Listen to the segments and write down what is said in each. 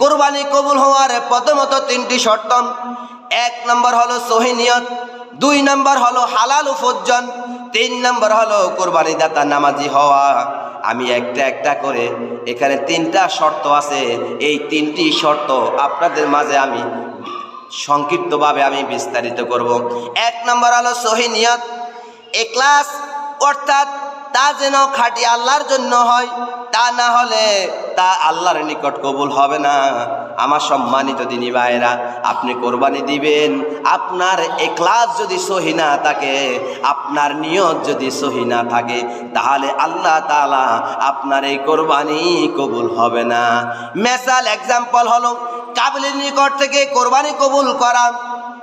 কোরবানি কবুল হওয়ার প্রথমত তিনটি শর্ত। এক নম্বর হলো সহিনিয়ত দুই নম্বর হলো হালাল উফজ্জন তিন নম্বর হলো কোরবানি দাতা নামাজি হওয়া। আমি একটা একটা করে এখানে তিনটা শর্ত আছে। এই তিনটি শর্ত আপনাদের মাঝে আমি সংক্ষিপ্তভাবে আমি বিস্তারিত করব। এক নম্বর হলো সহিনিয়ত এক্লাস অর্থাৎ তা যেন খাঁটি আল্লাহর জন্য হয়, তা না হলে তা আল্লাহর নিকট কবুল হবে না। আমার সম্মানিত দিনী ভাইরা আপনি কোরবানি দিবেন, আপনার এক্লাস যদি সহি না থাকে, আপনার নিয়ত যদি সহি না থাকে, তাহলে আল্লাহ তাআলা আপনার এই কোরবানি কবুল হবে না। মেসাল এক্সাম্পল হলো, কাবিলের নিকট থেকে কোরবানি কবুল করা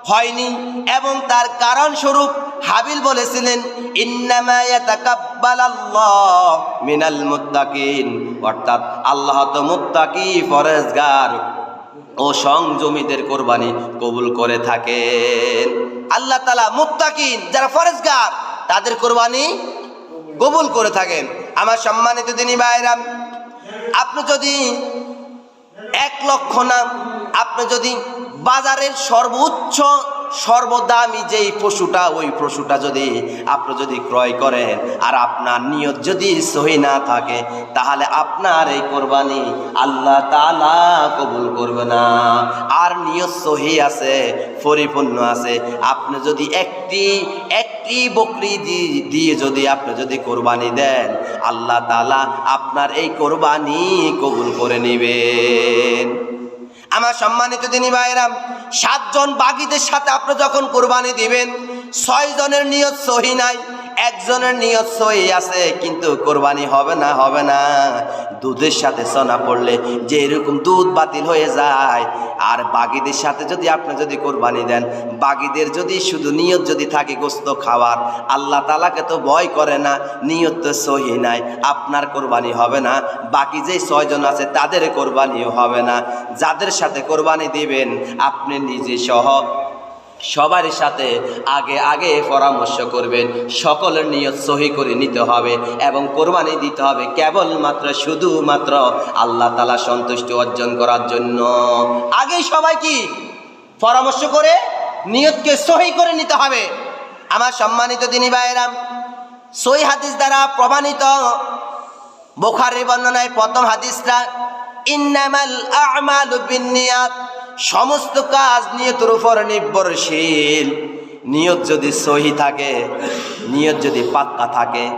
হয়নি এবং তার কারণ স্বরূপ হাবিল বলেছিলেন মিনাল মুত্তাকিন। অর্থাৎ আল্লাহ তো মুত্তাকি ফরেজগার ও সংযমীদের কোরবানি কবুল করে থাকেন। আল্লাহ তালা মুত্তাকিন, যারা ফরেজগার তাদের কোরবানি কবুল করে থাকেন। আমার সম্মানিত দিনী ভাইরাম আপনি যদি এক লক্ষ না, আপনি যদি বাজারের সর্বোচ্চ সর্বদামি যেই পশুটা, ওই পশুটা যদি আপনি যদি ক্রয় করেন আর আপনার নিয়ত যদি সহি না থাকে, তাহলে আপনার এই কোরবানি আল্লাহ তালা কবুল করবে না। আর নিয়ত সহি আছে, পরিপূর্ণ আছে, আপনি যদি একটি একটি বকরি দিয়ে যদি আপনি যদি কোরবানি দেন, আল্লাহ তালা আপনার এই কোরবানি কবুল করে নেবেন। আমার সম্মানিত দিনী ভাইরাম সাতজন বাগিদের সাথে আপনি যখন কোরবানি দিবেন ছয় জনের নিয়ত সহি নাই। একজনের নিয়ত সহি আছে, কিন্তু কোরবানি হবে না হবে না। দুধের সাথে সোনা পড়লে যে এরকম দুধ বাতিল হয়ে যায়, আর বাগিদের সাথে যদি আপনি যদি কোরবানি দেন, বাগিদের যদি শুধু নিয়ত যদি থাকে গোস্ত খাওয়ার, আল্লাহ তালাকে তো ভয় করে না, নিয়ত তো সহি নাই, আপনার কোরবানি হবে না। বাকি যে ছয়জন আছে, তাদের কোরবানিও হবে না। যাদের সাথে কোরবানি দিবেন, আপনি নিজে সহ সবার সাথে আগে আগে পরামর্শ করবেন। সকলের নিয়ত সহি করে নিতে হবে এবং কোরবানি দিতে হবে কেবলমাত্র, শুধুমাত্র আল্লাহ তালা সন্তুষ্টি অর্জন করার জন্য। আগে সবাই কি পরামর্শ করে, নিয়তকে সহি করে নিতে হবে? আমার সম্মানিত দিনী ভাইয়েরাম সই হাদিস দ্বারা প্রমাণিত বোখারের বর্ণনায় প্রথম হাদিসটা, ইন্নামাল আমালু বিন্নিয়াত সমস্ত কাজ নিয়তের উপর নির্ভরশীল। নিয়ত যদি সহি থাকে, নিয়ত যদি পাক্কা থাকে,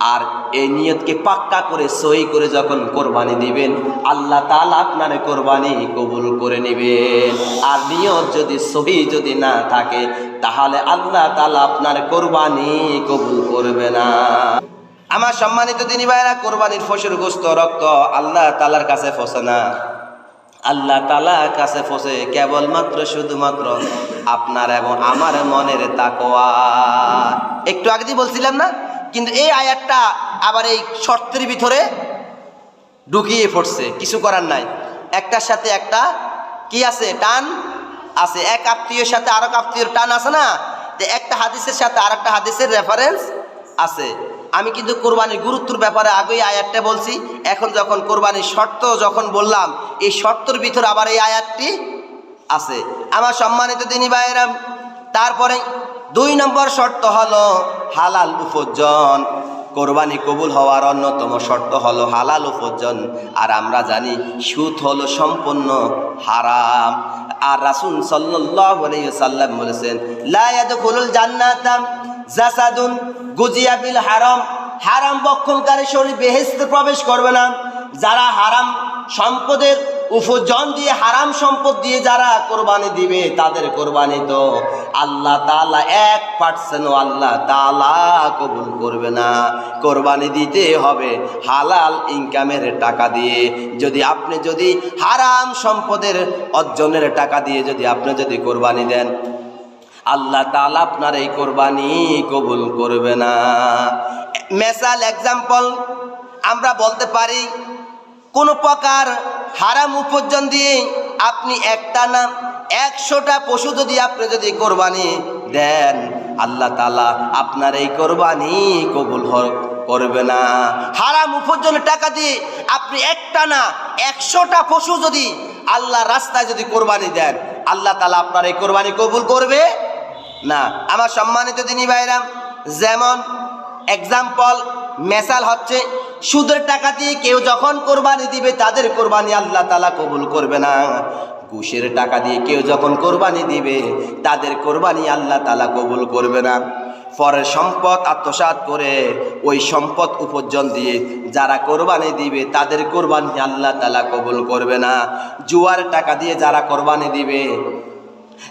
আর এই নিয়তকে পাক্কা করে সহি করে যখন কোরবানি দিবেন, আল্লাহ তাআলা আপনার কোরবানি কবুল করে নেবেন। আর নিয়ত যদি সহি যদি না থাকে, তাহলে আল্লাহ তাআলা আপনার কোরবানি কবুল করবে না। আমার সম্মানিত দিনী ভাইরা কোরবানির ফসল, গোস্ত, রক্ত আল্লাহ তালার কাছে ফসে না আল্লাহ তালার কাছে ফসে কেবলমাত্র শুধুমাত্র আপনার এবং আমার মনের তাকোয়া একটু আগে বলছিলাম না, কিন্তু এই আয়াতটা আবার এই শর্তের ভিতরে ঢুকিয়ে পড়ছে, কিছু করার নাই। একটার সাথে একটা কি আছে? টান আছে। এক আত্মীয়ের সাথে আরেক আত্মীয়র টান আছে না? একটা হাদিসের সাথে আর একটা হাদিসের রেফারেন্স আছে। আমি কিন্তু কোরবানির গুরুত্বর ব্যাপারে আগেই আয়াতটা বলছি। এখন যখন কোরবানির শর্ত যখন বললাম, এই শর্তর ভিতর আবার এই আয়াতটি আছে। আমার সম্মানিত দিনী ভাইয়েরাম তারপরে দুই নম্বর শর্ত হলো হালাল উপার্জন। কোরবানি কবুল হওয়ার অন্যতম শর্ত হলো হালাল উপার্জন। আর আমরা জানি সুদ হলো সম্পূর্ণ হারাম। আর রাসুল আলাইহি সাল্লাম বলেছেন, লা ইয়াদখুলুল জান্নাতাম জাসাদুন গুজিয়া বিল হারাম। হারাম বক্ষণকারী শরীর বেহেস্তে প্রবেশ করবে না। যারা হারাম সম্পদের উপার্জন দিয়ে হারাম সম্পদ দিয়ে যারা কোরবানি দিবে, তাদের কোরবানি তো আল্লাহ তাআলা এক পার্সেন্টও আল্লাহ তালা কবুল করবে না। কোরবানি দিতে হবে হালাল ইনকামের টাকা দিয়ে। যদি আপনি যদি হারাম সম্পদের অর্জনের টাকা দিয়ে যদি আপনি যদি কোরবানি দেন আল্লাহ তালা আপনার এই কোরবানি কবুল করবে না। মেসাল এক্সাম্পল আমরা বলতে পারি, কোনো প্রকার হারাম উপার্জন দিয়ে আপনি একটা না একশোটা পশু যদি আপনি যদি কোরবানি দেন, আল্লাহ তালা আপনার এই কোরবানি কবুল করবে না। হারাম উপার্জনের টাকা দিয়ে আপনি একটা না একশোটা পশু যদি আল্লাহ রাস্তায় যদি কোরবানি দেন, আল্লাহ তালা আপনার এই কোরবানি কবুল করবে। না, আমার সম্মানিত দিনী ভাইরাম যেমন এক্সাম্পল মেসাল হচ্ছে সুদের টাকা দিয়ে কেউ যখন কোরবানি দিবে, তাদের কোরবানি আল্লাহ তালা কবুল করবে না। ঘুষের টাকা দিয়ে কেউ যখন কোরবানি দিবে, তাদের কোরবানি আল্লাহ তালা কবুল করবে না। পরের সম্পদ আত্মসাৎ করে ওই সম্পদ উপার্জন দিয়ে যারা কোরবানি দিবে, তাদের কোরবানি আল্লাহ তালা কবুল করবে না। জুয়ার টাকা দিয়ে যারা কোরবানি দিবে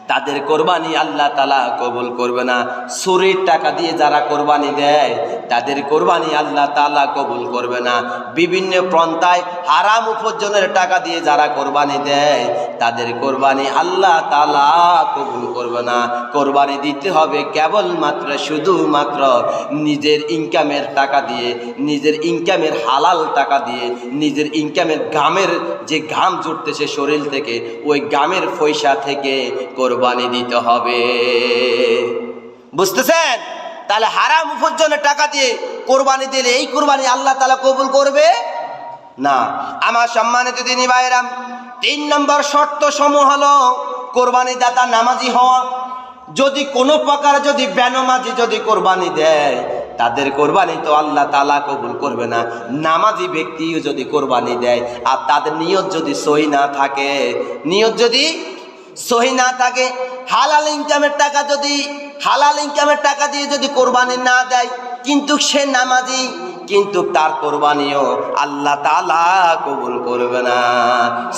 তাদের কোরবানি আল্লাহ তালা কবুল করবে না। চুরির টাকা দিয়ে যারা কোরবানি দেয়, তাদের কোরবানি আল্লাহ তালা কবুল করবে না। বিভিন্ন পন্থায় হারাম উপার্জনের টাকা দিয়ে যারা কোরবানি দেয়, তাদের কোরবানি আল্লাহ তালা কবুল করবে না। কোরবানি দিতে হবে কেবলমাত্র, শুধুমাত্র নিজের ইনকামের টাকা দিয়ে, নিজের ইনকামের হালাল টাকা দিয়ে, নিজের ইনকামের ঘামের যে ঘাম জুটতেছে শরীর থেকে, ওই ঘামের পয়সা থেকে কোরবানি দিতে হবে। বুঝতেছেন? তাহলে হারাম উপার্জনের টাকা দিয়ে কোরবানি দিলে এই কোরবানি আল্লাহ তালা কবুল করবে? না। আমার সম্মানিত দিনী ভাইরাম তিন নম্বর শর্ত সমূহ হলো কোরবানি দাতা নামাজি হওয়া। যদি কোনো প্রকার যদি বেনমাজি যদি কোরবানি দেয়, তাদের কোরবানি তো আল্লাহ তালা কবুল করবে না। নামাজি ব্যক্তিও যদি কোরবানি দেয়, আর তাদের নিয়ত যদি সই না থাকে, নিয়ত যদি সহি না থাকে, হালাল ইনকামের টাকা যদি, হালাল ইনকামের টাকা দিয়ে যদি কোরবানি না দেয়, কিন্তু সে নামাজি, কিন্তু তার কোরবানিও আল্লাহ তালা কবুল করবে না।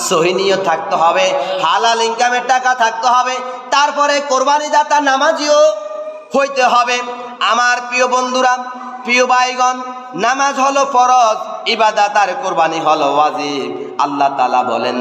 সহিনীয় থাকতে হবে, হালাল ইনকামের টাকা থাকতে হবে, তারপরে কোরবানি দাতা নামাজিও হইতে হবে। আমার প্রিয় বন্ধুরা, প্রিয় ভাইগণ, নামাজ হলো ফরজ ইবাদাত আর কোরবানি হল ওয়াজিব। আল্লাহ তালা বলেন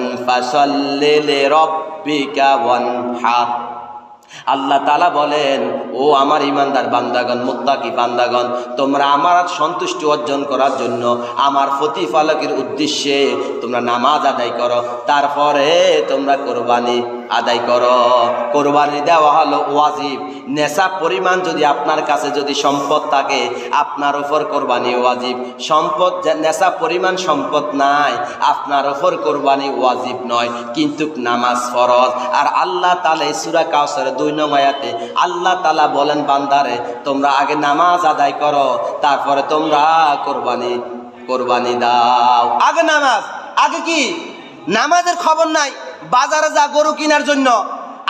আল্লাহ তালা বলেন, ও আমার ইমানদার বান্দাগণ, মুত্তাকি বান্দাগণ, তোমরা আমার সন্তুষ্টি অর্জন করার জন্য আমার প্রতিফলকের উদ্দেশ্যে তোমরা নামাজ আদায় করো। তারপরে তোমরা কোরবানি আদায় করো। কোরবানি দেওয়া হলো ওয়াজিব। নেশা পরিমাণ যদি আপনার কাছে যদি সম্পদ থাকে, আপনার ওপর কোরবানি ওয়াজিব। সম্পদ নেশা পরিমাণ সম্পদ নাই, আপনার ওপর কোরবানি ওয়াজিব নয়। কিন্তু নামাজ ফরজ। আর আল্লাহ তালা সুরা কাউসারে দুই নং আয়াতে আল্লাহ তালা বলেন, বান্দারে, তোমরা আগে নামাজ আদায় করো, তারপরে তোমরা কোরবানি কোরবানি দাও। আগে নামাজ। আগে কি? নামাজের খবর নাই। বাজারে যা গরু কেনার জন্য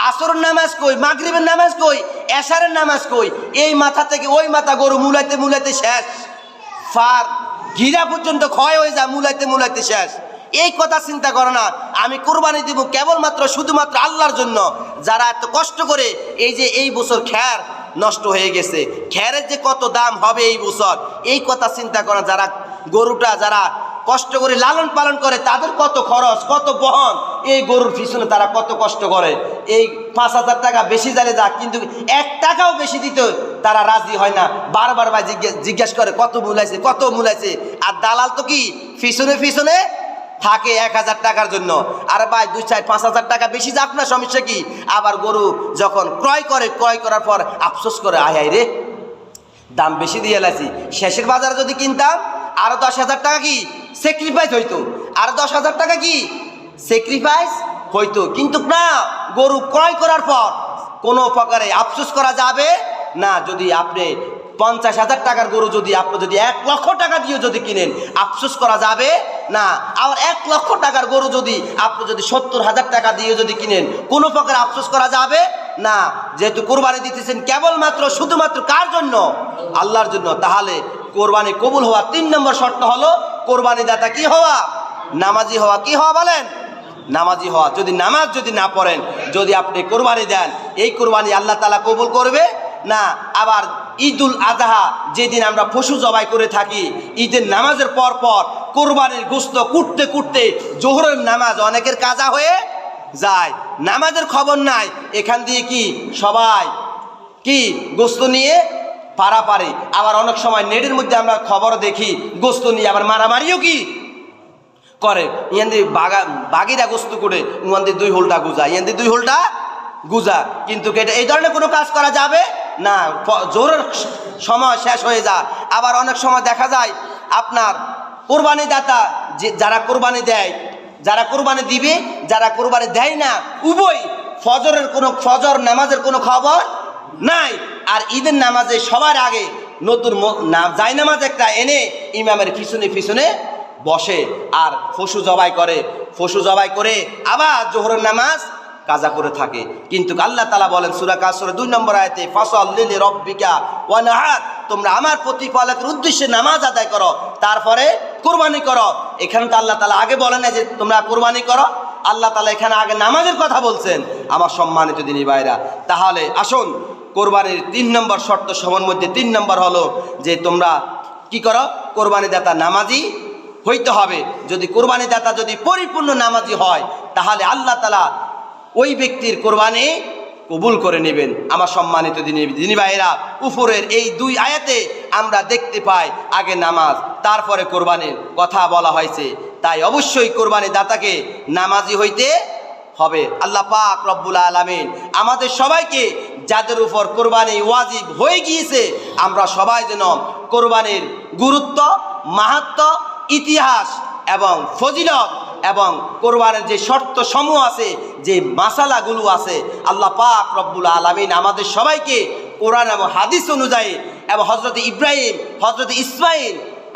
আসরের নামাজ কই, মাগরিবের নামাজ কই, এশারের নামাজ কই, এই মাথা থেকে ওই মাথা গরু মুলাইতে মুলাইতে শেষ। ফার, গিরা পর্যন্ত ক্ষয় হয়ে যায় মুলাইতে মুলাইতে শেষ। এই কথা চিন্তা করো না, আমি কোরবানি দিব কেবলমাত্র, শুধুমাত্র আল্লাহর জন্য। যারা এত কষ্ট করে এই যে এই বছর খ্যার নষ্ট হয়ে গেছে, খ্যারের যে কত দাম হবে এই বছর, এই কথা চিন্তা করা যারা গরুটা, যারা কষ্ট করে লালন পালন করে, তাদের কত খরচ, কত বহন, এই গরুর পিছনে তারা কত কষ্ট করে। এই পাঁচ হাজার টাকা বেশি জানে যাক, কিন্তু এক টাকাও বেশি দিতে তারা রাজি হয় না। বারবার ভাই জিজ্ঞেস করে, কত মূলাইছে কত মূলাইছে আর দালাল তো কি? পিছনে পিছনে থাকে এক হাজার টাকার জন্য। আর ভাই, দুই চার পাঁচ হাজার টাকা বেশি যাক না, সমস্যা কি? আবার গরু যখন ক্রয় করে, ক্রয় করার পর আফসোস করে, আয় আয় রে। দাম বেশি দিয়ে এলাছি শেষের বাজারে যদি কিনতাম, আরও দশ হাজার টাকা কি? স্যাক্রিফাইস হইতো। আর দশ হাজার টাকা কি? স্যাক্রিফাইস হইতো। কিন্তু না, গরু ক্রয় করার পর কোনো প্রকারে আফসোস করা যাবে? না, যদি আপনি পঞ্চাশ হাজার টাকার গরু যদি আপনি যদি এক লক্ষ টাকা দিয়ে যদি কিনেন, আফসোস করা যাবে? না আবার এক লক্ষ টাকার গরু যদি আপনি যদি সত্তর হাজার টাকা দিয়ে যদি কিনেন, কোনো প্রকার আফসোস করা যাবে? না, যেহেতু কোরবানি দিতেছেন কেবলমাত্র, শুধুমাত্র কার জন্য? আল্লাহর জন্য। তাহলে কোরবানি কবুল হওয়ার তিন নম্বর শর্ত হলো কোরবানি দাতা কি হওয়া? নামাজি হওয়া কি হওয়া বলেন? নামাজি হওয়া। যদি নামাজ যদি না পড়েন, যদি আপনি কোরবানি দেন, এই কোরবানি আল্লাহ তালা কবুল করবে? না, আবার ঈদুল আজহা যেদিন আমরা পশু জবাই করে থাকি, ঈদের নামাজের পর পর কোরবানির গুস্ত কুটতে কুটতে জোহরের নামাজ অনেকের কাজা হয়ে যায়। নামাজের খবর নাই। এখান দিয়ে কি সবাই কি গোস্ত নিয়ে পারাপারে। আবার অনেক সময় নেটের মধ্যে আমরা খবর দেখি, গোস্ত নিয়ে, আবার মারামারিও কি? করে। ইয়ান্দি বাগা, বাগিরা গোস্ত করে, ইয়ান্দি দুই হোলটা গুজা, ইয়ান্দি দুই হোলটা গুজা। কিন্তু এটা এই ধরনের কোনো কাজ করা যাবে? না জোরের সময় শেষ হয়ে যায়। আবার অনেক সময় দেখা যায়, আপনার কোরবানি দাতা যে, যারা কোরবানি দেয়, যারা কোরবানি দিবে, যারা কোরবানি দেয় না, উভয় ফজরের কোনো, ফজর নামাজের কোনো খবর নাই। আর ঈদের নামাজে সবার আগে নতুন জাই নামাজ একটা এনে ইমামের পিছনে পিছনে বসে আর ফসু জবাই করে। ফসু জবাই করে আবার জোহরের নামাজ কাজা করে থাকে। কিন্তু আল্লাহ তালা বলেন সুরা কাসরে দুই নম্বর আয়তে, ফসল লিলি রব্বিকা ওয়ানাহার তোমরা আমার প্রতিপালকের উদ্দেশ্যে নামাজ আদায় করো, তারপরে কোরবানি করো। এখানে তো আল্লাহ তালা আগে বলে না যে, তোমরা কোরবানি করো। আল্লাহ তালা এখানে আগে নামাজের কথা বলছেন। আমার সম্মানিত দিনী ভাইরা, তাহলে আসুন কোরবানির তিন নম্বর শর্ত সমর মধ্যে তিন নম্বর হলো যে তোমরা কি করো? কোরবানি দাতা নামাজি হইতে হবে। যদি কোরবানি দাতা যদি পরিপূর্ণ নামাজি হয়, তাহলে আল্লাহ তালা ওই ব্যক্তির কোরবানি কবুল করে নেবেন। আমার সম্মানিত দিনী ভাইয়েরা উপরের এই দুই আয়াতে আমরা দেখতে পাই আগে নামাজ, তারপরে কোরবানির কথা বলা হয়েছে। তাই অবশ্যই কোরবানি দাতাকে নামাজি হইতে হবে। আল্লাহ পাক রব্বুল আলমিন আমাদের সবাইকে যাদের উপর কোরবানি ওয়াজিব হয়ে গিয়েছে, আমরা সবাই যেন কোরবানির গুরুত্ব, মাহাত্ম, ইতিহাস এবং ফজিলত এবং কোরবানের যে শর্ত সমূহ আছে, যে মাসালাগুলো আছে, আল্লাহ পাক রব্বুল আলমিন আমাদের সবাইকে কোরআন এবং হাদিস অনুযায়ী এবং হজরত ইব্রাহিম হজরত ইসমাইল